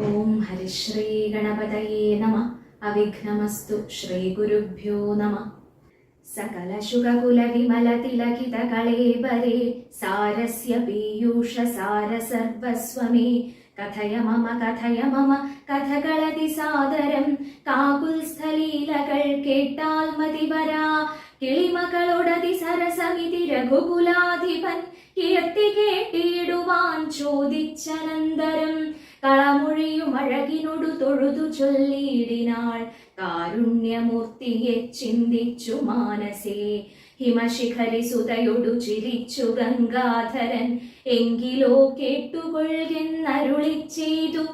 ഓം ഹരിശ്രീ ഗണപതയേ നമ. അവിഘ്നമസ്തു ശ്രീ ഗുരുഭ്യോ നമ. സകല ശുഖകുല വിമല തിലകിതകളേബരേ സാരസ്യ പീയൂഷ സാര സർവസ്വമേ. കഥയ മമ കഥയ മമ കഥകളതി സാദരം. കാകുൽസ്ഥലീലകൾ കേട്ടാൽ മതി വരാ. കിളിമകളോടതി സരസമിതി രഘുകുലാധിപൻ കീർത്തി കേട്ടിടുവാൻ ചോദിച്ചനന്തരം കളമൊഴിയും അഴകിനോടു തൊഴുതു ചൊല്ലിയിടിനാൾ കാരുണ്യമൂർത്തിയെ ചിന്തിച്ചു മാനസേ. ഹിമശിഖരി സുതയൊടു ചിരിച്ചു ഗംഗാധരൻ എങ്കിലോ കേട്ടുകൊള്ളുന്നരുളി ചെയ്തു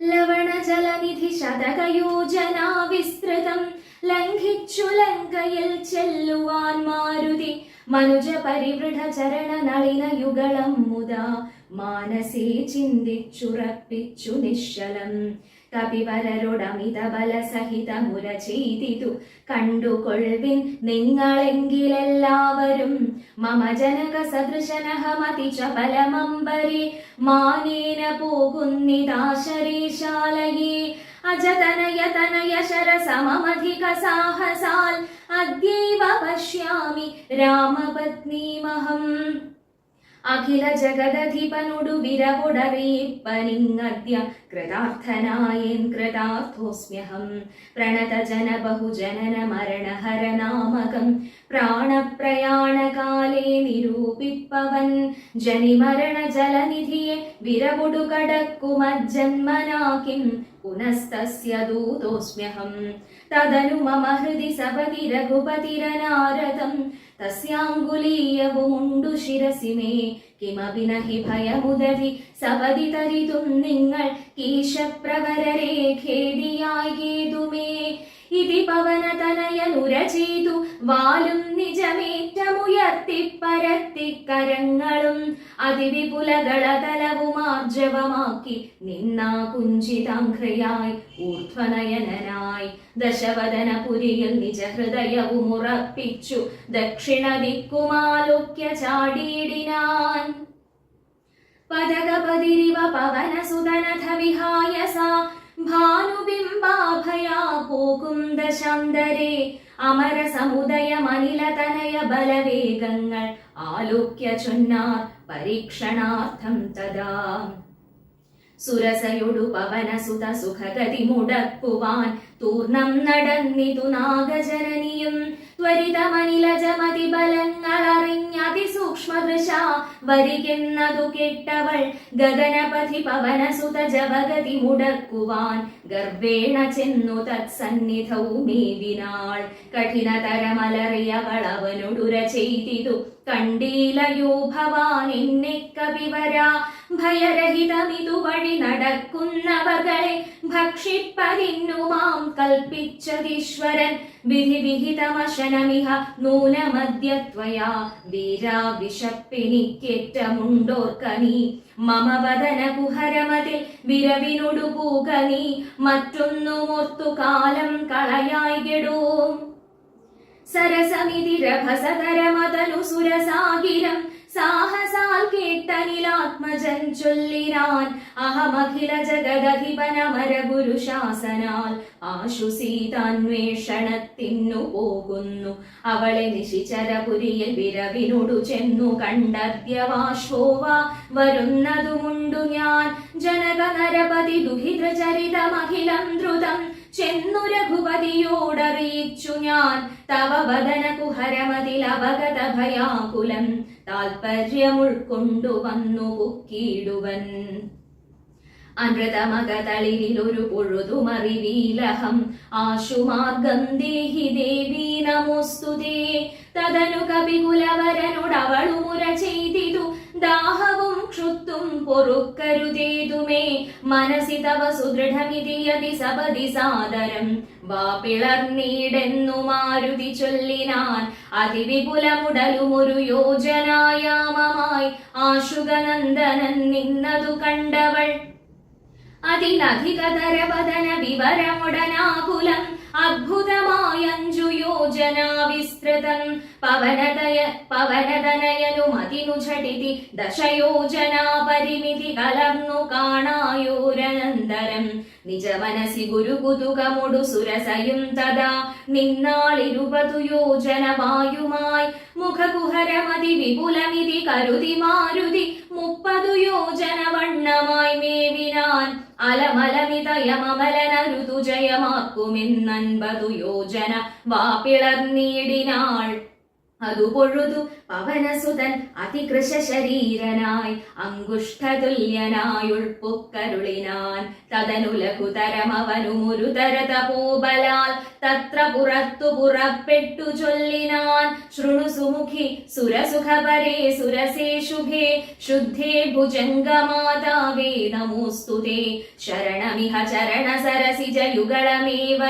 ലവണജലനിധി ശതകയോജനാ വിസ്തൃതം ലംഘിച്ചു ലങ്കയിൽ ചെല്ലുവാൻ മാരുതി. മനുജ പരിവൃഢ ചരണ നളിന യുഗളം മുതാ മാനസേ ചിന്തിച്ചുറപ്പിച്ചു നിശ്ചലം. കപിവരരോടമിത ബലസഹിത മുര ചെയ്തിതു കണ്ടുകൊൾവിൻ നിങ്ങളെങ്കിലെല്ലാവരും. മമ ജനക സദൃശനഹമതി ചലമംബരി മാനേന പോകുന്നിതാശരീശാലയേ. അജതനയ തനയ ശരസമധിക സാഹസാൽ അദ്യൈവ പശ്യാമി രാമപത്നീമഹം അഖില ജഗദധിപനൊടു വിരവുടറിയിപ്പനിങ്ങദ്യ കൃതാർത്ഥനായേൻ കൃതാർത്ഥോസ്മ്യഹം. പ്രണതജന ബഹുജനന മരണഹരനാമകം പ്രാണപ്രയാണകാലേ നിരൂപിപ്പവൻ. ജനിമരണ ജലനിധിയെ വിരവുടു കടക്കുമജ്ജന്മനാകിം പുനസ്തസ്യ ദൂതോസ്മ്യഹം. തദനു മമ ഹൃദി സപതി രഘുപതിരനാരദം തസ്യാങ്കുലീയവുമുണ്ടു ശിരസി മേ കിമപി നഹി ഭയമുദതി സപതി തരിതും നിങ്ങൾ കീശപ്രവരരെ ഖേദിയായേതുമേ ഇതി പവനതനയനുര ചെയ്തു വാലും നിജമേറ്റമുയർത്തിപ്പരത്തി കരങ്ങളും അതിവിപുലകളതലവുമാർജവമാക്കി നിന്നാ കുഞ്ചിതാംഘ്രയായി ഊർധ്വനയനായി ദശവദനപുരിയിൽ നിജഹൃദയവും ഉറപ്പിച്ചു. ദക്ഷിണ ദിക്കുമാലോക്യ ചാടിയിടിനാൻ. പതകപതിരിവ പവനസുതനഥ വിഹായ സാ ഭാനുബിംബാഭയാ പോകുന്ന ദശാന്തരേ. അമര സമുദയമനിലതനയ ബലവേഗങ്ങൾ ആലോക്യ ചൊന്നാർ പരീക്ഷണാർത്ഥം തഥാ. സുരസയൊടു പവനസുത സുഖഗതി മുടക്കുവാൻ തൂർണം നടന്നിതു നാഗജനനിയും ത്വരിതമനിലജമതി ബലങ്ങൾ അറിഞ്ഞതി സൂക്ഷ്മദൃശ വരികെന്നതു കേട്ടവൾ ഗഗനപഥി പവനസുത ജവഗതി മുടക്കുവാൻ ഗർവേണ ചെന്നു തത്സന്നിധൗ മേവിനാൾ കഠിനതരമലറിയവൾ അവനൊടുര ചെയ്തിതു കണ്ടീലയോ ഭവാൻ എന്നെ കവിവര ഭയരഹിതമിതു വഴി നടക്കുന്നവകളെ ഭക്ഷിപ്പതിന്നു മാം കൽപ്പിച്ചതീശ്വരൻ. വിധിവിഹിതമശനമിഹ നൂനമദ്യത്വയാ വീരാ വിശപ്പിനിക്കേറ്റമുണ്ടോർക്ക നീ മമ വദന കുഹരമതിൽ വിരവിനൊടു പൂക നീ മറ്റൊന്നുമൊർത്തു കാലം കളയായിടൂ സരസമിതി രഭസതരമതനു സുരസാഗിരം. സാഹസാൽ കേട്ടനിലാത്മജൻ ചൊല്ലിനാൻ അഹമഖില ജഗദധിപനമര ഗുരു ശാസനാൽ ആശു സീതാന്വേഷണത്തിന്നു പോകുന്നു. അവളെ നിശിചരപുരിയിൽ വിരവിനോടു ചെന്നു കണ്ടദ്യവാശ്വോവ വരുന്നതുമുണ്ടു ഞാൻ. ജനക നരപതി ദുഹിതചരിതമഖിലം ദ്രുതം ചെന്നു രഘുപതിയോടറിയിച്ചു ഞാൻ. തവ വദന കുഹരമതിൽ അവഗത ഭയാകുലം. താൽപര്യമുൾക്കൊണ്ടു വന്നു പുക്കിയിടുവൻ അനൃതമകതളിരിലൊരു പൊഴുതുമറിവീലഹം. ആശുമാർഗം ദേഹി ദേവി നമോസ്തുതേ. തദനു കപികുലവരനോടവളുമുര ചെയ്തിതു ദാഹവും ക്ഷുത്തും പൊറുക്കരുതേതുമേ. മനസി തവ സുദൃഢമിതിയതി സപതി സാദരം. വാപിളർന്നീടെന്നു മാരുതി ചൊല്ലിനാൻ. അതിവിപുലമുടലുമൊരു യോജനായാമമായി. ആശുഗനന്ദനൻ നിന്നതു കണ്ടവൾ. അതിലധികതരവദന വിവരമുടനാകുലം. അദ്ഭുതമായഞ്ചു യോജന വിസ്തൃതം പവനതയ പവനതനയനു മതിനു ഝടിതി ദശയോജന പരിമിതി കലർന്നു കാണായോരനന്തരം. നിജ മനസി ഗുരുകുതുകമൊടു സുരസയും തഥാ. നിന്നാളിരുപതു യോജനവായുമായി മുഖകുഹരമതി വിപുലമിതി കരുതി മാരുതി മുപ്പതു യോജന വണ്ണമായി മേവിനാൻ അലമലമിതയമമലന ഋതുജയമാക്കുമെന്നൻപതു യോജന വാപ്പിളർന്നീടിനാൾ അതു പൊഴുതു പവനസുതൻ അതികൃശ ശരീരനായി അങ്കുഷ്ടതുല്യനായുൾപ്പുക്കരുളിനാൻ തദനുലകുതരമവനു മുരുതരത പൂബലാൽ തത്ര പുറത്തു പുറപ്പെട്ടു ചൊല്ലിനാൻ. ശൃണു സുമുഖി സുരസുഖപരേ സുരസേ ശുഭേ ശുദ്ധേ ഭുജംഗമാതാവേ നമോസ്തുതേ ശരണമിഹ ചരണ സരസിജ യുഗളമേവ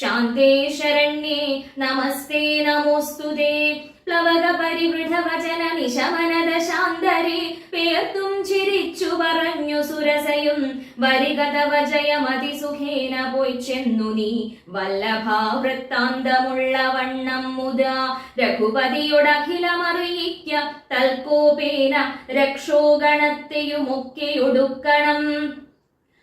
ശാന്തേ ശരണ്യേ നമസ്തേ നമോസ്തുതേ പ്ലവക പരിവൃഢ വചന നിശമനത ശാന്തരെ പേർത്തും ചിരിച്ചു പറഞ്ഞു സുരസയും വരികതവ ജയമതി സുഖേന പോയി ചെന്നു നീ. വല്ലഭാവൃത്താന്തമുള്ള വണ്ണം മുത രഘുപതിയോടഖിലമറിയിക്ക തൽക്കോപേന രക്ഷോഗണത്തെയുമൊക്കെയൊടുക്കണം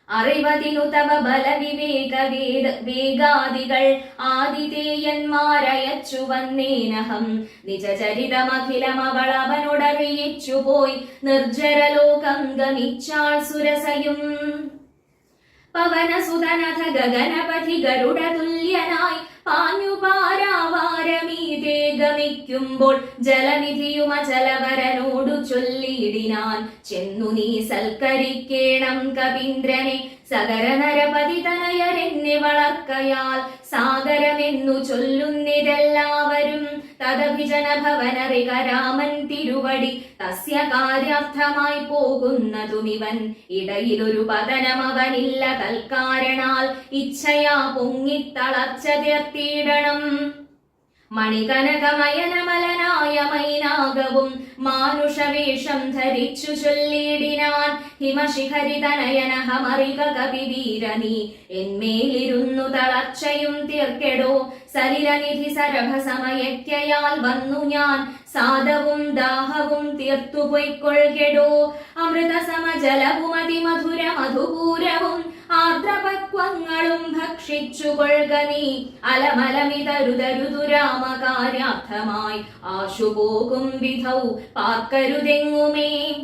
അറിവതിനു തവ ബലവിവേക വേദ വേഗാദികൾ ആതിഥേയന്മാരയച്ചു വന്നേനഹം. നിജചരിതമഖിലമവളവനോടറിയിച്ചു പോയി നിർജരലോകം ഗമിച്ചാൾ സുരസയും. പവനസുതനഥ ഗഗനപഥി ഗരുഡ തുല്യനായി പാഞ്ഞു പാരാവാരമീതേ ഗമിക്കുമ്പോൾ ജലനിധിയുമചലവരനോടു ചൊല്ലിയിടിനാൻ. ചെന്നു നീ സൽക്കരിക്കേണം കവീന്ദ്രനെ സകര നരപതി തനയരെന്നെ വളർക്കയാൽ സാഗരമെന്നു ചൊല്ലുന്നിതെല്ലാവരും. തദഭിജന ഭവനറിക രാമൻ തിരുവടി തസ്യ കാര്യാർത്ഥമായി പോകുന്നതുമിവൻ. ഇടയിലൊരു പതനമവനില്ല തൽക്കാരണാൽ. ഇച്ഛയാ പൊങ്ങിത്തളർച്ച തീർത്തിയിടണം മണികനകമയനമലനായ മൈനാകവും മാനുഷവേഷം ധരിച്ചു ചൊല്ലിയിടിനാൻ ഹിമശിഖരിതനയന ഹമറിക കവിവീരനി എന്മേലിരുന്നു തളർച്ചയും തീർക്കെടോ. സലിലനിധി സരഭസമയക്കയാൽ വന്നു ഞാൻ. സാദവും ദാഹവും തീർത്തു പൊയ്ക്കൊള്കെടോ അമൃത സമജലവും അതിമധുര മധുപൂരവും ആർദ്രപക്വങ്ങളും ഭക്ഷിച്ചു കൊള്ളുക നീ. അലമലമിതരുതരുതു രാമകാര്യാർത്ഥമായി ആശുപോകും വിധൗ. പാർക്കരുതെങ്ങുമേ.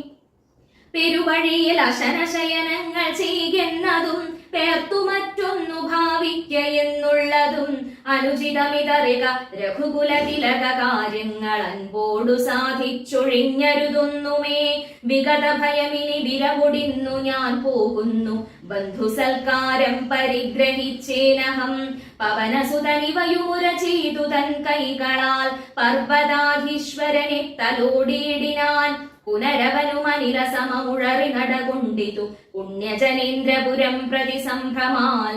പെരുവഴിയിൽ അശനശയനങ്ങൾ ചെയ്യുന്നതും പേർത്തു മറ്റൊന്നു ഭാവിക്ക എന്നുള്ളതും അനുചിതമിതറിക രഘുകുല തിലക കാര്യങ്ങൾ അൻപോടു സാധിച്ചൊഴിഞ്ഞരുതൊന്നുമേ. വിഗത ഭയമിനി വിരമുടിന്നു ഞാൻ പോകുന്നു. ബന്ധു സൽക്കാരം പരിഗ്രഹിച്ചേനഹം പവനസുതനിവയൂര ചെയ്തു തൻ കൈകളാൽ. പർവതാധീശ്വരനെ തലോടിയിടിനാൻ. പുനരവനുമനില സമമുഴറി നടകൊണ്ടിതു പുണ്യജനേന്ദ്രപുരം പ്രതി സംഭ്രമാൽ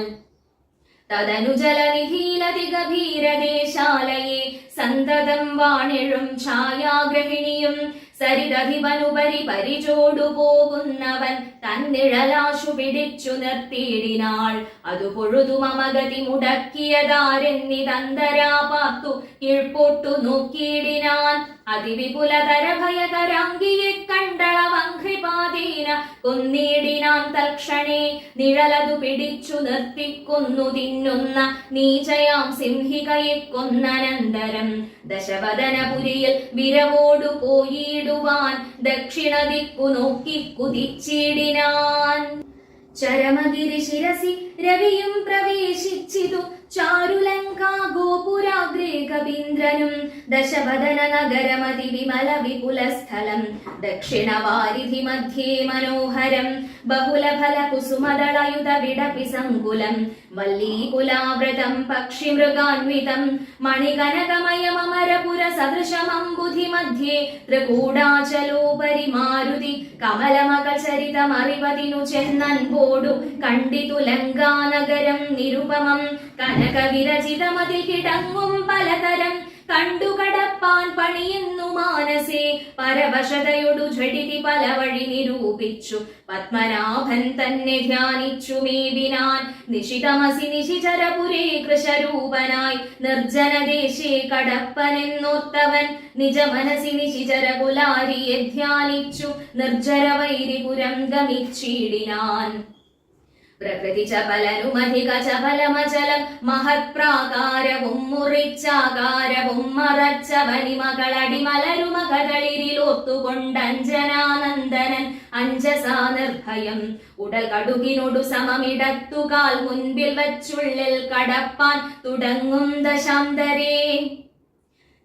തദനുജലനിധീലതി ഗഭീരദേശാലയെ സന്തതം വാണിഴും ഛായാഗ്രഹിണിയും സരിതധിപനുപരി പരിചോടു പോകുന്നവൻ തന്നിഴലാശു പിടിച്ചു നിർത്തിയിടിനാൾ. അതു പൊഴുതു മമഗതി മുടക്കിയതാരെന്നിതന്തരാ പാർത്തു കീഴ്പോട്ടു നോക്കിയിടിനാൻ. അതിവിപുലതര ഭയകരാംഗിയെ കണ്ടളവഘ്രിപാതീന കൊന്നിടിനാൻ തൽക്ഷണേ നിഴലതു പിടിച്ചു നിർത്തിക്കൊന്നു തിന്നുന്ന നീചയാം സിംഹികയെ കൊന്നനന്തരം. ദശവദനപുരിയിൽ വിരവോടു പോയിടുവാൻ ദക്ഷിണ ദിക്കു നോക്കി കുതിച്ചിടിനാൻ. ചരമഗിരി ശിരസി രവിയും പ്രവേശിച്ചിതു ചാരുലങ്കാ ഗോപുരാഗ്രേ കവീന്ദ്രനും ദശവദന നഗരമതി വിമല വിപുലസ്ഥലം. ദക്ഷിണവാരിധി മധ്യേ മനോഹരം. ബഹുലഫല കുസുമദളയുത വിടപി സങ്കുലം വല്ലീകുലാവൃതം പക്ഷിമൃഗാന്വിതം മണികനകമയമരപുര സദൃശമംബുധി മധ്യേ ത്രികൂടാചലോപരി മാരുതി. കമലമകൾ ചരിതമറിവതിനു ചെന്നൻപോടു കണ്ടിതു ലങ്കാനഗരം നിരുപമം. കനകവിരചിതമതിൽ കിടങ്ങും പലതരം. കണ്ടുകടപ്പാൻ കടപ്പാൻ പണിയെന്നു മാനസേ. പരവശതയൊടു ഝടിതി പല വഴി നിരൂപിച്ചു. പത്മനാഭൻ തന്നെ ധ്യാനിച്ചു മേവിനാൻ. നിശിതമസി നിശിചരപുരേ കൃശരൂപനായി. നിർജനദേശേ കടപ്പനെന്നോർത്തവൻ. നിജ മനസി നിശിചര കുലാരിയെ ധ്യാനിച്ചു. നിർജര വൈരിപുരം ഗമിച്ചിടിനാൻ. പ്രകൃതി ചപലനുമധിക ചപലമചലം മഹത്പ്രാകാരവും മുറിച്ചാകാരവും മറച്ച നിർഭയം. ഉടൽ കടുകിനോടു സമമിടത്തുകാൽ മുൻപിൽ വച്ചുള്ളിൽ കടപ്പാൻ തുടങ്ങും ദശാന്തരേ.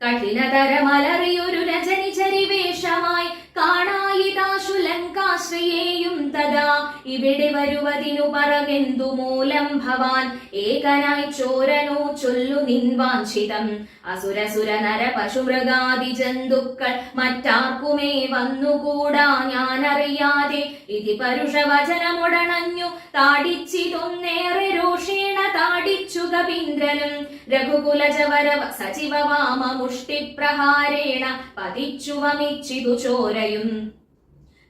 കഠിനതരമലറിയൊരു രജനി ചരിവേഷമായി കാണായിതാശു ലങ്കാശ്രയേയും തഥാ. ഇവിടെ വരുവതിനു പറമെന്തു മൂലം ഭവാൻ? ഏകനായി ചോരനോ ചൊല്ലു നിൻവാഞ്ചിതം. അസുരസുര നര പശുമൃഗാദി ജന്തുക്കൾ മറ്റാർക്കുമേ വന്നുകൂടാ ഞാനറിയാതെ. ഇതി പരുഷവചനമുടണഞ്ഞു താടിച്ചിതൊന്നേറെ രോഷേണ താടിച്ചു കപീന്ദ്രനും രഘുകുലജവര സജീവ വാമ മുഷ്ടിപ്രഹാരേണ പതിച്ചു വമിച്ചിതു ചോരയും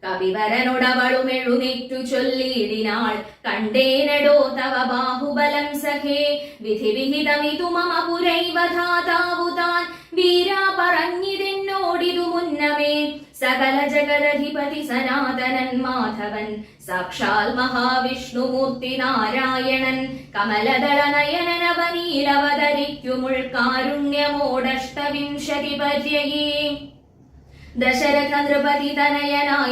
കവിവരനോടവളുമെഴുന്നേറ്റു ചൊല്ലിയിടിനാൾ കണ്ടേനടോ തവ ബാഹുബലം സഖേ വിധി വിഹിതമിതു മമ പുരൈവധാതാവുതാൻ ധാതാവു താൻ വീരാ പറഞ്ഞിതെന്നോടിതു മുന്നമേ സകല ജഗദധിപതി സനാതനൻ മാധവൻ സാക്ഷാൽ മഹാവിഷ്ണുമൂർത്തി നാരായണൻ കമലദള നയനനവനീലവതരിക്കുമുൾ കാരുണ്യമോടഷ്ടവിംശതി പര്യയേ ദശരഥ നൃപതി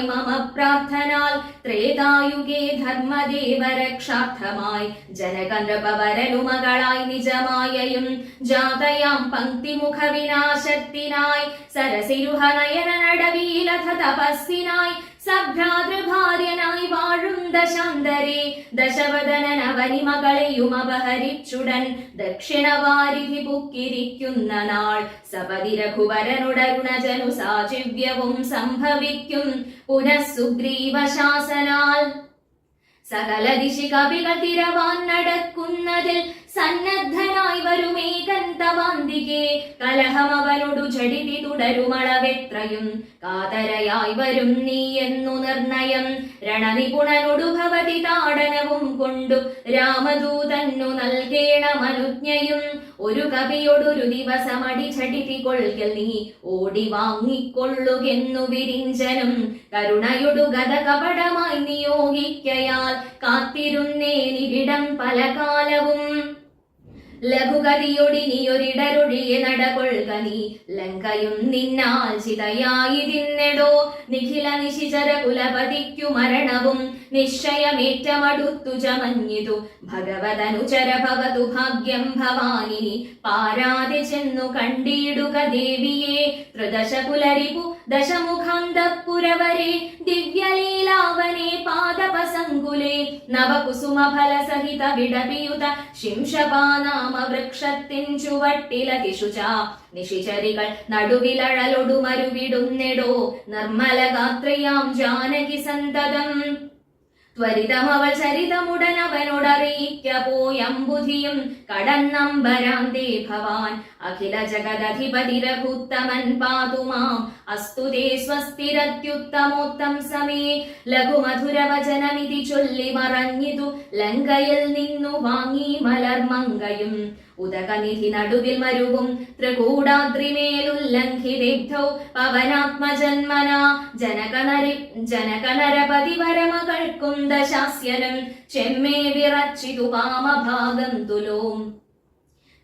മമ പ്രാർത്ഥനാൽ. ത്രേതായുഗേ ധർമ്മദേവ രക്ഷാർത്ഥമായി ജനക നൃപവരനുമകളായി നിജമായയും ജാതയാം പങ്ക്തിമുഖ വിനാശത്തിനായി സരസിരുഹ നയന നടവീലഥ തപസ്സിനായി സഭ്രാതൃഭാര്യനായി വാഴും ദശാന്തരെ ദശവദനൻ അവനിമകളെയും അപഹരിച്ചുടൻ ദക്ഷിണവാരിധി പുക്കിരിക്കുന്ന നാൾ സപതി രഘുവരനുടരുണജനു സാജിവ്യവും സംഭവിക്കും. പുനഃസുഗ്രീവശാസനാൽ സകല ദിശി കവികൾ തിരവാൻ നടക്കുന്നതിൽ സന്നദ്ധനായി വരുമേ കന്തവാന്തികെ കലഹം അവനോടു ചടിതി തുടരുമളവെത്രയും. കാതരയായി വരും നീ എന്നു നിർണയം. രണനിപുണനൊടു ഭവതി താടനവും കൊണ്ടു രാമദൂതന്നു നൽകേണമനുജ്ഞയും. ഒരു കവിയോടൊരു ദിവസം അടി ചടിതി കൊൽകൽ നീ ഓടി വാങ്ങിക്കൊള്ളുകെന്നു വിരിഞ്ചനും. കരുണയൊടു ഗത കപടമായി നിയോഗിക്കയാൽ കാത്തിരുന്നേനിവിടം പല കാലവും ലഘുഗതിയൊടിനിയൊരിടരൊഴിയെ നടകൊള്ളുക നീ ലങ്കയും നിന്നാൽ ചിതയായി തിന്നെടോ. നിഖില നിശിചര കുലപതിക്കു മരണവും നിശ്ചയമേറ്റമടുത്തു ചമഞ്ഞിതു ഭഗവതനുചര ഭവതു ഭാഗ്യം ഭവാനിനി. പാരാതെ ചെന്നു കണ്ടിടുക ദേവിയെ. ത്രിദശ പുലരിപു ദശമുഖാന്തപുരവരെ ദിവ്യലീലാവനെ പാദപസങ്കുലേ. നവകുസുമ ഫലസഹിത വിടപിയുത ശിംഷപാനാമ വൃക്ഷത്തിൻ ചുവട്ടിലതിഷുച നിശിചരികൾ നടുവിലഴലൊടു മരുവിടുന്നെടോ നിർമ്മല ഗാത്രയാം ജാനകി സന്തതം. ത്വരിതമവൾ ചരിതമുടൻ അവനോടറിയിക്ക പോയമ്പുധിയും കടന്നമ്പരാന്തേ ഭവാൻ. അഖില ജഗദധിപതി രഘുത്തമൻ പാതുമാം. അസ്തു തേ സ്വസ്തിരത്യുത്തമോത്തം സമേ. ലഘുമധുരവചനമിതി ചൊല്ലി മറഞ്ഞിതു. ലങ്കയിൽ നിന്നു വാങ്ങി മലർമങ്കയും ഉദകനിധി നടുവിൽ മരുവും. ത്രികൂടാദ്രിമേലുല്ലംഘിതിഗ്ധൗ പവനാത്മജന്മന. ജനകനരി ജനകനരപതി വരമകൾക്കും ദശാസ്യനും. ചെമ്മേ വിറച്ചിതു പാമഭാഗം തുലോം.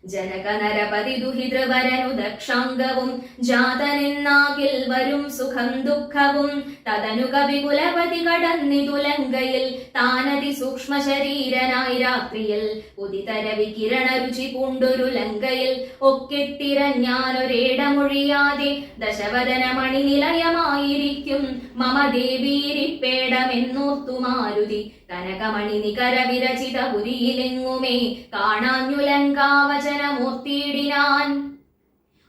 ജനകനരപതി ദുഹിതൃവരനു ദക്ഷാംഗവും ജാതനിന്നാകിൽ വരും സുഖം ദുഃഖവും. തതനു കവികുലപതി കടന്നിതു ലങ്കയിൽ താനതി സൂക്ഷ്മ ശരീരനായി രാത്രിയിൽ. ഉദിതര വികിരണ രുചി പൂണ്ടൊരു ലങ്കയിൽ ഒക്കെത്തിരഞ്ഞാനൊരേടമൊഴിയാതെ ദശവദന മണിനിലയമായിരിക്കും മമ ദേവീരിപ്പേടമെന്നോർത്തു മാരുതി. കനകമണി നികര വിരചിത പുരിയിലെങ്ങുമേ കാണാഞ്ഞു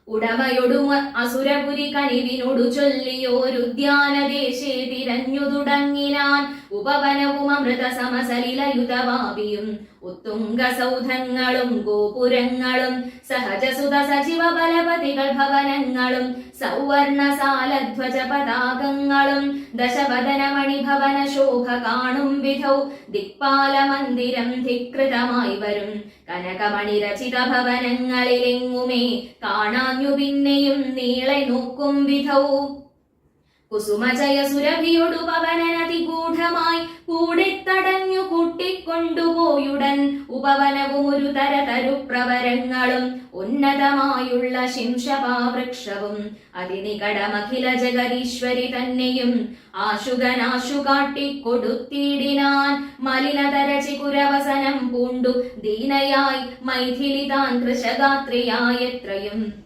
ഉടമയൊടു അസുരപുരി കനിവിനോടു ചൊല്ലിയോരുദ്യാനദേശേ തിരഞ്ഞു തുടങ്ങിനാൻ ഉപവനവും അമൃത സമസലിലയുതവാപിയും ഉത്തുംഗ സൗധങ്ങളും ഗോപുരങ്ങളും സഹജസുത സജീവ ബലപതികൾ ഭവനങ്ങളും സൗവർണസാലധ്വജ പതാകങ്ങളും ദശവദനമണി ഭവന ശോഭ കാണും വിധൗ ദിക്പാല മന്ദിരം ധികൃതമായി വരും. കനകമണി രചിത ഭവനങ്ങളിലെങ്ങുമേ കാണാഞ്ഞു പിന്നെയും നീളെ നോക്കും വിധൗ. കുസുമജയ സുരഭിയൊടു പവനനതി ഗൂഢമായി കൂടെ കൊണ്ടുപോയുടൻ ഉപവനവും ഒരു തരതരു പ്രവരങ്ങളും ഉന്നതമായുള്ള ശിംശപാവൃക്ഷവും. അതിനികടമഖില ജഗദീശ്വരി തന്നെയും ആശുകനാശു കാട്ടിക്കൊടുത്തിടിനാൻ മലിനതരചി കുരവസനം പൂണ്ടു ദീനയായി മൈഥിലി താൻ കൃശഗാത്രിയായത്രയും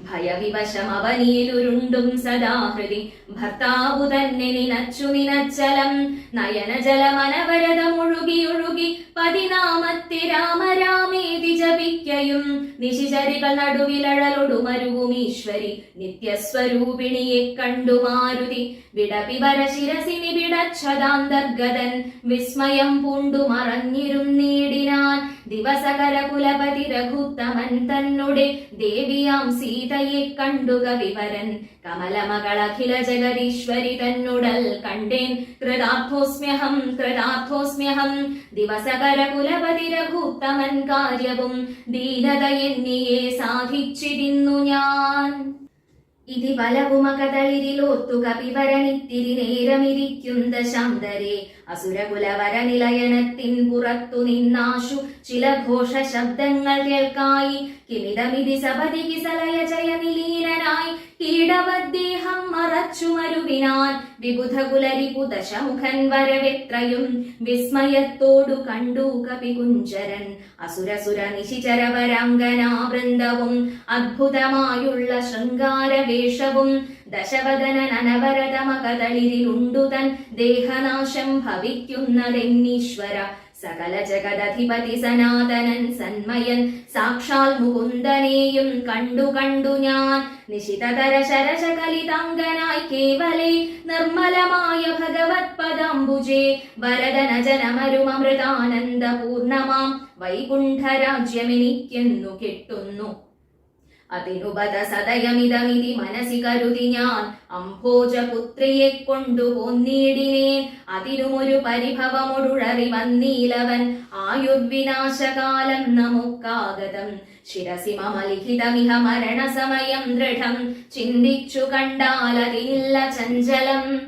ഭയവിവശമവനിയിലുരുണ്ടും സദാഹൃതി. ഭർത്താവു തന്നെ നിനച്ചു നിനച്ചലം നയനജലമനവരതമൊഴുകിയൊഴുകി പതിനാമത്തെ രാമരാമേതി ജപിക്കയും. നിശിചരികൾ നടുവിലഴലൊടുമരുവും ഈശ്വരി. നിത്യസ്വരൂപിണിയെ കണ്ടു വിടപിവര ശിരസി നിബിടച്ഛതാന്തർഗതൻ വിസ്മയം പൂണ്ടു മറഞ്ഞിരുന്നീടിനാൻ ദിവസകര കുലപതി രഘുത്തമൻ തന്നുടെ ദേവിയാം സീതയെ കണ്ടു കവിവരൻ കമലമകളഖില ജഗദീശ്വരി തന്നുടൽ കണ്ടേൻ. കൃതാർത്ഥോസ്മ്യഹം കൃതാർത്ഥോസ്മ്യഹം ദിവസകര കുലപതി രഘുത്തമൻ കാര്യവും ദീനത സാധിച്ചിരുന്നു ഞാൻ. ഇതി ബലവുമകതളിരിലോർത്തു കപിവരണിത്തിരി നേരമിരിക്കും ദശാന്തരെ അസുരകുലവര നിലയനത്തിൻ പുറത്തു നിന്നാശു ചില ഘോഷ ശബ്ദങ്ങൾ കേൾക്കായി. കിമിതമിതി സപതി കിസലയ ജയ നിലീനനായി കീടവദ്ദേഹം മറച്ചുമരുവിനാൻ വിബുധകുലരിപു ദശമുഖൻ വരവെത്രയും വിസ്മയത്തോടു കണ്ടു കപികുഞ്ചരൻ അസുരസുര നിശിചരവരാംഗനാ വൃന്ദവും അദ്ഭുതമായുള്ള ശൃംഗാരവേഷവും ദശവദന അനവരതമകതളിരിലുണ്ടു തൻ ദേഹനാശം ഭവിക്കുന്നതെന്നീശ്വര സകല ജഗദധിപതി സനാതനൻ സന്മയൻ. സാക്ഷാൽ മുകുന്ദനെയും കണ്ടു കണ്ടു ഞാൻ. നിശിതതര ശരശകലിതങ്കനായി കേവലേ നിർമ്മലമായ ഭഗവത് പദാംബുജേ. വരദന ജനമരുമൃതാനന്ദ പൂർണമാം. വൈകുണ്ഠരാജ്യമെനിക്കെന്നു കിട്ടുന്നു. അതിനുപത സതയമിതമിതി മനസ്സി കരുതി ഞാൻ അംഭോജപുത്രിയെ കൊണ്ടുപോന്നീടിനേൻ. അതിനുമൊരു പരിഭവമൊടുഴറി വന്നീലവൻ. ആയുർവിനാശകാലം നമുക്കാഗതം. ശിരസി മമ ലിഖിതമിഹ മരണസമയം ദൃഢം. ചിന്തിച്ചു കണ്ടാലതില്ല ചഞ്ചലം.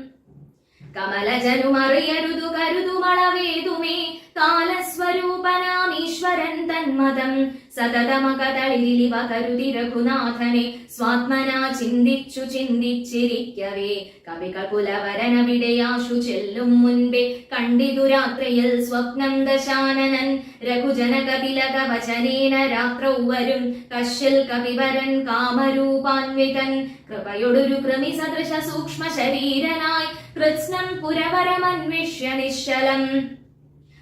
കമലജനുമറിയരുതു കരുതുമളവേതുമേ. കാലസ്വരൂപനാമീശ്വരൻ തന്മതം. സതതമകതളിരിലിവ കരുതി രഘുനാഥനെ സ്വാത്മനാ ചിന്തിച്ചു ചിന്തിച്ചിരിക്കവേ. കവികൾ പുലവരനവിടെയാശു ചെല്ലും മുൻപേ കണ്ടിതു രാത്രിയിൽ സ്വപ്നം ദശാനനൻ രഘുജനകതിലക വചനേന രാത്രൗ വരും. കശ്യൽ കവിവരൻ കാമരൂപാൻവിതൻ കൃപയൊടൊരു കൃമി സദൃശ സൂക്ഷ്മ ശരീരനായി കൃത്സ്നം പുരവരമന്വിഷ്യ നിശ്ചലം.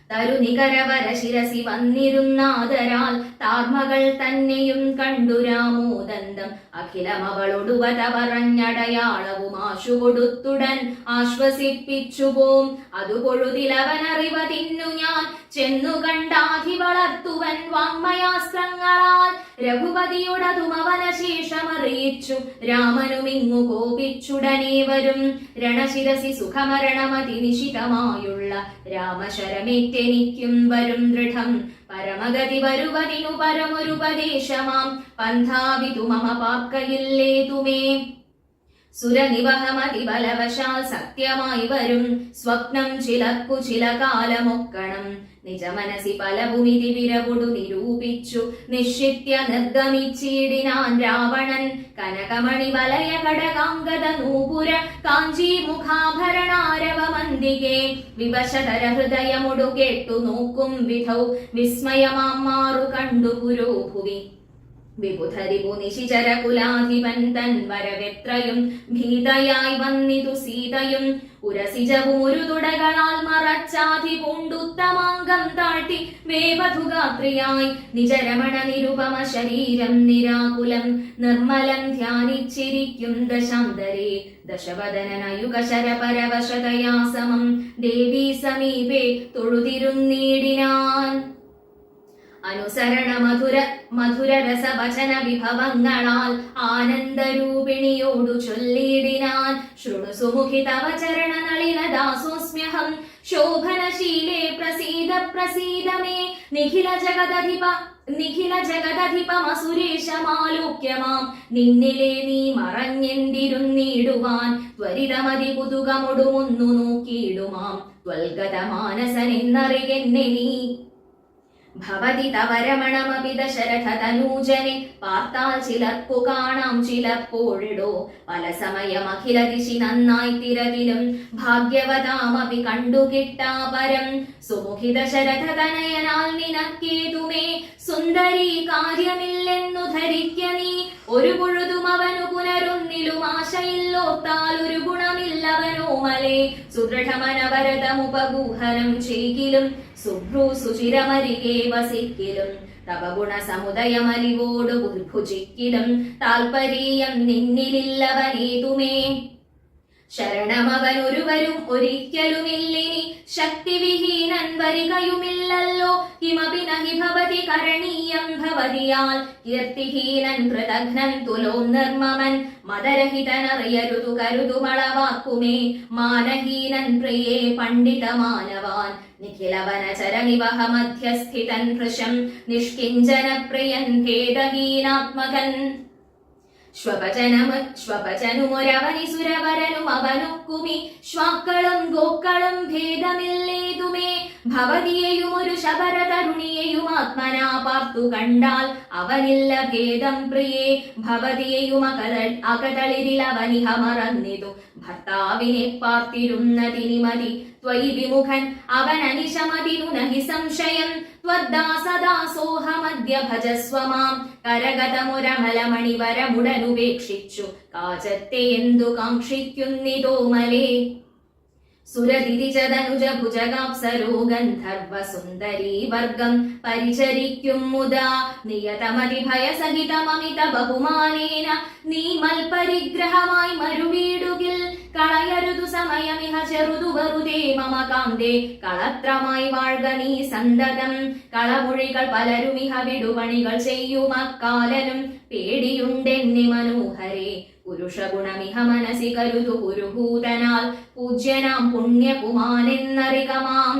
തരുനികരവര ശിരസി വന്നിരുന്നാദരാൽ താർമകൾ തന്നെയും കണ്ടു രാമോദന്തം അഖിലമവളൊടുവത പറഞ്ഞടയാളവും ആശു കൊടുത്തുടൻ ആശ്വസിപ്പിച്ചു പോം അതു പൊഴുതിലവനറിവ തിന്നു ഞാൻ. ചെന്നു കണ്ടാധി വളർത്തുവൻ വാങ്മയാസ്ത്രങ്ങളാൽ. രഘുപതിയുടതുമവന ശേഷമറിയിച്ചു രാമനുമിങ്ങു കോപിച്ചുടനെ വരും രണശിരസി സുഖമരണമതി നിശിതമായുള്ള രാമശരമേറ്റെനിക്കും വരും ദൃഢം. പരമഗതി വരുവതിനു പരമൊരുപദേശമാം. പന്ഥാവിതു മമ പാർക്കയില്ലേതുമേ സുരനിവഹമതി ബലവശാൽ സത്യമായി വരും. സ്വപ്നം ചിലക്കു ചില കാലമൊക്കണം. നിജമനസി പലവുമിതി വിരപുടു നിരൂപിച്ചു. നിഷിത്യ നിർഗമിച്ചിടിനാൻ രാവണൻ. കനകമണി വലയ കടകാംഗത നൂപുര. കാഞ്ചി മുഖാഭരണാരവ മന്ദികെ വിവശതര ഹൃദയമുടു കേട്ടു നോക്കും വിധൗ. വിസ്മയമാറു മാറു കണ്ടു പുരോഭുവി. വിബുധരിപു നിശിചര കുലാധിപൻ തൻ ഭീതയായി വന്നിതു സീതയും ഉരസിജവും ഒരു തുടകളാൽ മറച്ചാധി പൂണ്ടുത്തമാംഗം താഴ്ത്തി വേവധുഗാത്രിയായി നിജരമണ നിരുപമ ശരീരം നിരാകുലം നിർമ്മലം ധ്യാനിച്ചിരിക്കും ദശാന്തരേ ദശവദനനയുഗ ശരപരവശതയാ സമം ദേവീ സമീപേ തൊഴുതിരുന്നീടിനാൻ. അനുസരണ മധുര മധുര രസവചന വിഭവങ്ങളാൽ ആനന്ദരൂപിണിയോടു ചൊല്ലിയിടിനാൻ. ശൃണു സുമുഖി തവ ചരണ നളിന ദാസോസ്മ്യഹം ശോഭനശീലേ പ്രസീദ പ്രസീദ മേ നിഖില ജഗദധിപ നിഖില ജഗദധിപമസുരേഷമാലോക്യമാം നിന്നിലെ നീ മറഞ്ഞെന്തിരുന്നിടുവാൻ. ത്വരിതമതി പുതുകമൊടുമൊന്നു നോക്കിയിടുമാം. ത്വൽഗതമാനസനെന്നറികെന്നെ നീ. ഭവതി പാർത്താൽ ചിലർക്കു കാണാം ചിലപ്പോഴിടോ. നന്നായി തിരകിലും ഭാഗ്യവതാമപി കണ്ടു കിട്ടാപരം സുമുഖി നിനക്കേതുമേ? സുന്ദരി ഒരു പുഴുതും അവനു പുനരൊന്നിലും ആശയില്ലോർത്താൽ ഒരു ഗുണമില്ലവനോ മലേ സുദൃഢമനവരതമുപഗൂഹനം ചെയ്കിലും സുഭ്രു സുചിരമരികെ വസിക്കിലും. തവ ഗുണസമുദയമലിവോട് ഭുജിക്കിലും താൽപര്യം നിന്നിലില്ലവനേതുമേ. ശരണമവനൊരുവരും ഒരിക്കലുമില്ലിനി. ശക്തിവിഹീനൻ വരികയുമില്ലല്ലോ. കിമപി നഹി ഭവതി കരണീയം ഭവതിയാൽ. കീർത്തിഹീനൻ കൃതഘ്നൻ തുലോ നിർമ്മമൻ. മദരഹിതനറിയരുതു കരുതുമളവാക്കുമേ. മാനഹീനൻ പ്രിയേ പണ്ഡിത മാനവാൻ നിഖിലവനചരനിവഹ മധ്യസ്ഥിതൻ ഭൃശം നിഷ്കിഞ്ചന പ്രിയൻ ഭേദഹീനാത്മകൻ. ശ്വപചനമ ശ്വപചനുമൊരവനി സുരവരനും അവനൊക്കുമി. ശ്വാക്കളും ഗോക്കളും ഭേദമില്ലേതുമേ. ഭവതിയെയും ഒരു ശബര തരുണിയെയും ആത്മനാ പാർത്തു കണ്ടാൽ അവനില്ല ഭേദം പ്രിയേ. ഭവതിയെയും അകതൾ അകതളിരിൽ അവനിഹ മറന്നിതു. ഭർത്താവിനെ പാർത്തിരുന്നതിനി മതി ത്വയി വിമുഖൻ അവൻ നഹി സംശയം. ത്വദ്ദാസദാസോഹമദ്യ ഭജസ്വ മാം. കരഗതമുരമലമണിവരമുടനുപേക്ഷിച്ചു കാചത്തെ എന്തു കാക്ഷിക്കുന്നിതോമലേ സുരതിരിചതനുജ ഭുജകാപ്സരോ ഗന്ധർവ വർഗം പരിചരിക്കും മുദാ നിയതമതി ഭയസഹിതമമിത ബഹുമാനേന നീമൽ പരിഗ്രഹമായി മരുവീടുകിൽ കളയരുതു സമയമിഹ ചെറുതു വെറുതേ മമ കളത്രമായി വാഴ്ക നീ സന്തതം. കളമൊഴികൾ പലരുമിഹ വിടുപണികൾ ചെയ്യുമക്കാലനും പേടിയുണ്ടെന്നി മനോഹരേ. പുരുഷഗുണമിഹ മനസി കരുതു പുരുഭൂതനാൽ പൂജ്യനാം പുണ്യപുമാനെന്നറികമാം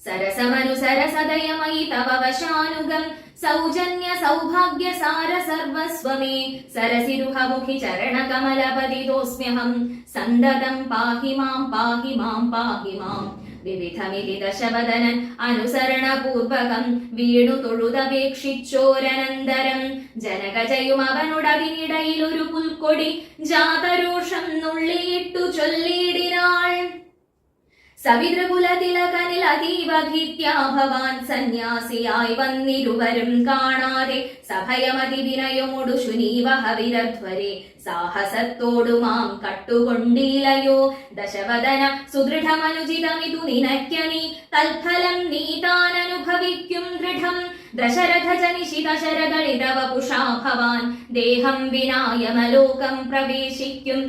സരസമനുസരസദയമയി തവ വശാനുഗം സൗജന്യ സൗഭാഗ്യ സാര സർവസ്വമേ. സരസിരുഹമുഖി ചരണകമലപതിതോസ്മ്യഹം സന്തതം പാഹി മാം പാഹി മാം പാഹി മാം. വിവിധമിതി ദശവദനൻ അനുസരണപൂർവകം വീണു തൊഴുതപേക്ഷിച്ചോരനന്തരം. ജനകജയും അവനുടതിനിടയിൽ ഒരു പുൽക്കൊടി ജാതരോഷം നുള്ളിയിട്ടു ചൊല്ലിയിടിനാൾ സവിതൃകുലതിലകനിൽ അതീവ ഭീത്യാ ഭവാൻ സന്യാസിയായി വന്നിരുവരും കാണാതെ സഭയമതി വിനയമൊടു ശുനീവഹ വിരധ്വരെ സാഹസത്തോടു മാം കട്ടുകൊണ്ടീലയോ. ദശവദന സുദൃഢമനുചിതമിതു നിനയ്ക്ക നീ തൽഫലം നീ താനനുഭവിക്കും ദൃഢം. ദശരഥ ജനിഷിത ശരകളിതവ പുഷാ ഭവാൻ ദേഹം വിനായമലോകം പ്രവേശിക്കും.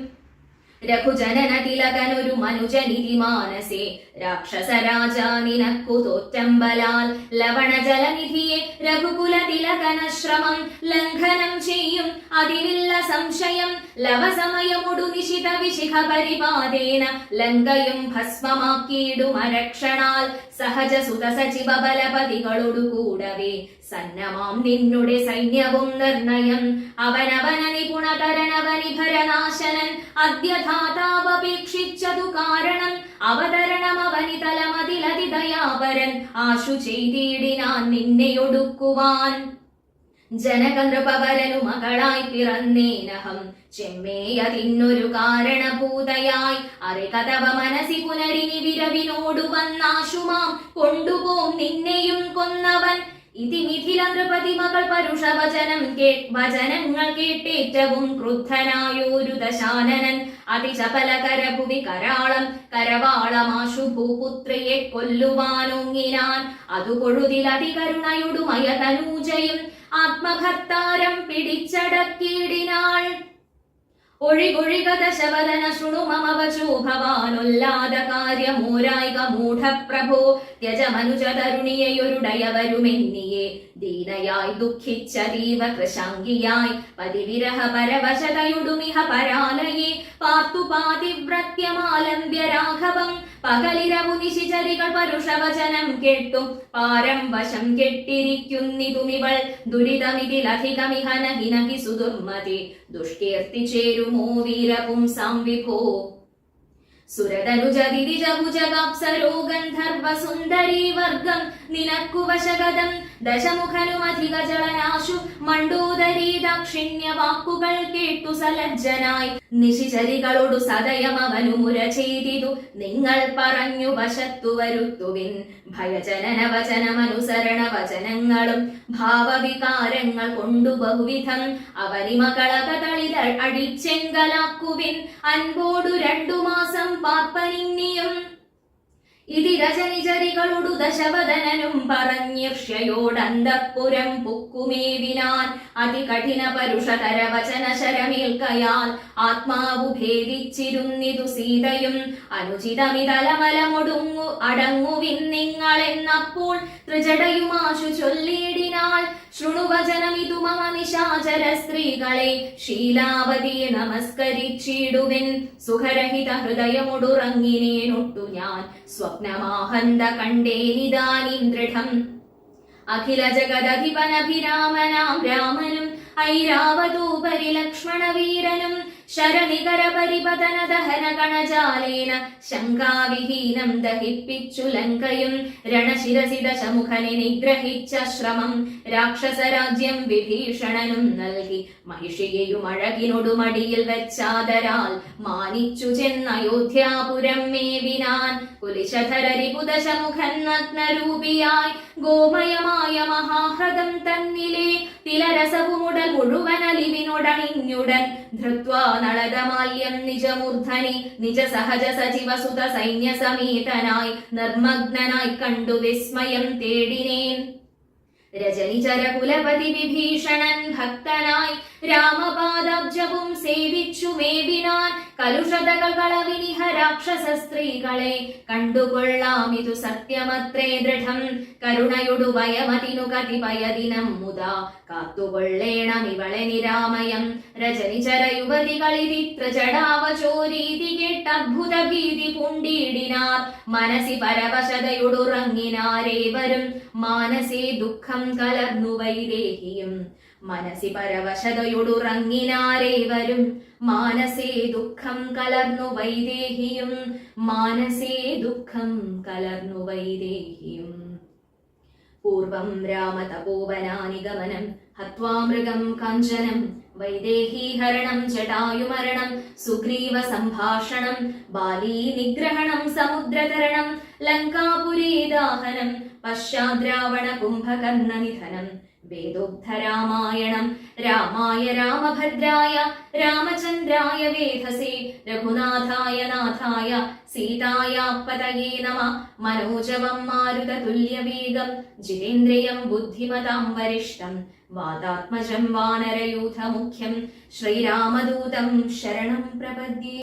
രഘുജനന തിലകനൊരു മനുജനിധി മാനസേ രാക്ഷസരാജ നിനക്കു തോറ്റമ്പലാൽ ലവണജലനിധിയെ രഘുകുല തിലകന ശ്രമം ലംഘനം ചെയ്യും. അതിനില്ല സംശയം ലവസമയമുടു നിശിത വിശിഖ പരിപാതേന ലങ്കയും ഭസ്മമാക്കിയിടും അരക്ഷണാൽ സഹജ സുത സചിവ ബലപതികളോടു കൂടവേ. സന്നമാം നിന്നുടെ സൈന്യവും നിർണയം. അവനവന നിപുണതരനവനിഭരനാശനൻ. അദ്യധാതാവപേക്ഷിച്ചതു കാരണം. അവതരണമവനി തലമതിലതിദയാപരൻ ആശു ചെയ്തിടിനാൻ നിന്നെയൊടുക്കുവാൻ. ജനകനൃപവരനു മകളായി പിറന്നേനഹം ചെമ്മേയതിന്നൊരു കാരണഭൂതയായി. അറികതവ മനസി പുനരിനി വിരവിനോടു വന്നാശുമാം. കൊണ്ടുപോം നിന്നെയും കൊന്നവൻ. ഇതി മിഥില നൃപതി മകൾ പരുഷ വചനം വചനങ്ങൾ കേട്ടേറ്റവും ക്രുദ്ധനായോരു ദശാനനൻ. അതിശപല കരഭുവി കരാളം കരവാളമാശു ഭൂപുത്രിയെ കൊല്ലുവാനൊങ്ങിനാൻ. അതു കൊഴുതിലതികരുണയുടുമയ തനൂജയും ആത്മഭർത്താരം പിടിച്ചടക്കിയിടിനാൾ. ഒഴികൊഴികത ദശവദന ശൃണു മമ വചോ ഭവാനുല്ലാദ കാര്യമോരായിക മൂഢപ്രഭോ. ത്യജമനുജ തരുണിയൊരുടയവരുമെന്നിയെ ദീനയായി ദുഃഖിച്ചതീവ കൃശാംഗിയായി പതിവിരഹ പരവശതയുടുമിഹ പരാലയെ. പാർത്തു പാതിവ്രത്യമാലംബ്യ രാഘവം പകലിരവു നിശിചരികൾ പരുഷവചനം കേട്ടും പാരം വശം കെട്ടിരിക്കുന്നിതുമിവൾ ദുരിതമിതിലധികമിഹ നഹി നഹി സുദുർമതി ദുഷ്കീർത്തി ചേരുമോ വീരപുംസാം വിഭോ സുരതനുജതിരിജഭുജകാപ്സരോ ഗന്ധർവ സുന്ദരീ വർഗം നിനക്കു വശഗതം ദശമുഖനുമധിക ജളനാശു മണ്ടോദരീ ദാക്ഷിണ്യ വാക്കുകൾ കേട്ടു സലജ്ജനായി. നിശിചരികളോടു സദയം അവനു മുര ചെയ്തിതു. നിങ്ങൾ പറഞ്ഞു വശത്തു വരുത്തുവിൻ. ഭയജനന വചനമനുസരണ വചനങ്ങളും ഭാവവികാരങ്ങൾ കൊണ്ടു ബഹുവിധം അവനിമകളകതളിൽ അടിച്ചെങ്കലാക്കുവിൻ. അൻപോടു രണ്ടു മാസം പാർപ്പനിന്നിയും ഇതി രജനിചരികളോടു ദശവദനനും പറഞ്ഞോടന്തപ്പുരം പുക്കുമേവിനാൻ അതികഠിന പരുഷതര വചന ശരമേൽക്കയാൽ ആത്മാവു ഭേദിച്ചിരുന്നിതു സീതയും. അനുചിതമിതലമലമൊടുങ്ങു അടങ്ങുവിൻ നിങ്ങളെന്നപ്പോൾ ത്രിജടയുമാശു ചൊല്ലിയിടിനാൽ. ശൃണുവചനമിതു മമ നിശാചര സ്ത്രീകളെ ശീലാവതിയെ നമസ്കരിച്ചിടുവിൻ. സുഖരഹിത ഹൃദയമൊടുറങ്ങിനേനൊട്ടു ഞാൻ സ്വപ്നമാഹന്ത കണ്ടേനിതാനിം ദൃഢം അഖില ജഗദധിപനഭിരാമനാം രാമനും ഐരാവതോപരി ലക്ഷ്മണവീരനും ശരനികര പരിപതന ദഹന ശങ്കാവിഹീനം ദഹിപ്പിച്ചു ലങ്കയും രണശിരസി ദശമുഖനെ നിഗ്രഹിച്ച ശ്രമം രാക്ഷസരാജ്യം വിഭീഷണനും നൽകി. മഹിഷിയെയും അഴകിനൊടു മടിയിൽ വെച്ചാദരാൽ മാനിച്ചു ചെന്ന അയോധ്യാപുരം മേവിനാൻ കുലിശധരരിപുദശമുഖൻ നഗ്നരൂപിയായി ഗോമയമായ മഹാഹൃദം തന്നിലെ തിലരസവുമുടൽ മുഴുവൻ അലിവിനോടണിഞ്ഞുടൻ ധൃത്വാ നളതമാല്യം നിജമൂർധനെ നിജ സഹജ സജീവ സുത സൈന്യ സമേതനായി നിർമ്മഗ്നായി കണ്ടു വിസ്മയം തേടിനേൻ. രജനിചര കുലപതി വിഭീഷണൻ ഭക്തനായി രാമപാദബ്ജവും സേവിച്ചു മേവിനാൻ കലുഷതകളവിനിഹ രാക്ഷസ സ്ത്രീകളെ. കണ്ടുകൊള്ളാം ഇതു സത്യമത്രേ ദൃഢം. കരുണയുടു വയമതിനു കതിപയദിനം മുതാ. കാത്തുകൊള്ളേണം ഇവളെ നിരാമയം. രജനിചര യുവതികളിരിത്ര ജടാവചോരീതി കേട്ടദ്ഭുത ഭീതി പുണ്ടിടിനാർ. മനസി പരവശതയുടുറങ്ങിനാരേവരും. മാനസേ ദുഃഖം കലർന്നു വൈദേഹിയും മനസി പരവശതയൊടുറങ്ങിനാരേവരും? മാനസേ ദുഃഖം കലർന്നു വൈദേഹിയും മാനസേ ദുഃഖം കലർന്നു വൈദേഹിയും. പൂർവം രാമതപോവനാനിഗമനം ഹത്വാ മൃഗം കാഞ്ചനം വൈദേഹീഹരണം ജടായുമരണം സുഗ്രീവ സംഭാഷണം ബാലീ നിഗ്രഹണം സമുദ്രതരണം ലങ്കാപുരീദാഹനം പശ്ചാദ്രാവണ കുംഭകർണ നിധനം വേദോക്തരാമായണം രാമായ രാമഭദ്രായ രാമചന്ദ്രായ വേധസേ രഘുനാഥായ നാഥായ സീതായാപ്പതയേ നമ. മനോജവം മാരുതതുല്യവേഗം ജിതേന്ദ്രിയം ബുദ്ധിമതാം വരിഷ്ടം വാതാത്മജം വാനരയൂഥമുഖ്യം ശ്രീരാമദൂതം ശരണം പ്രപദ്യേ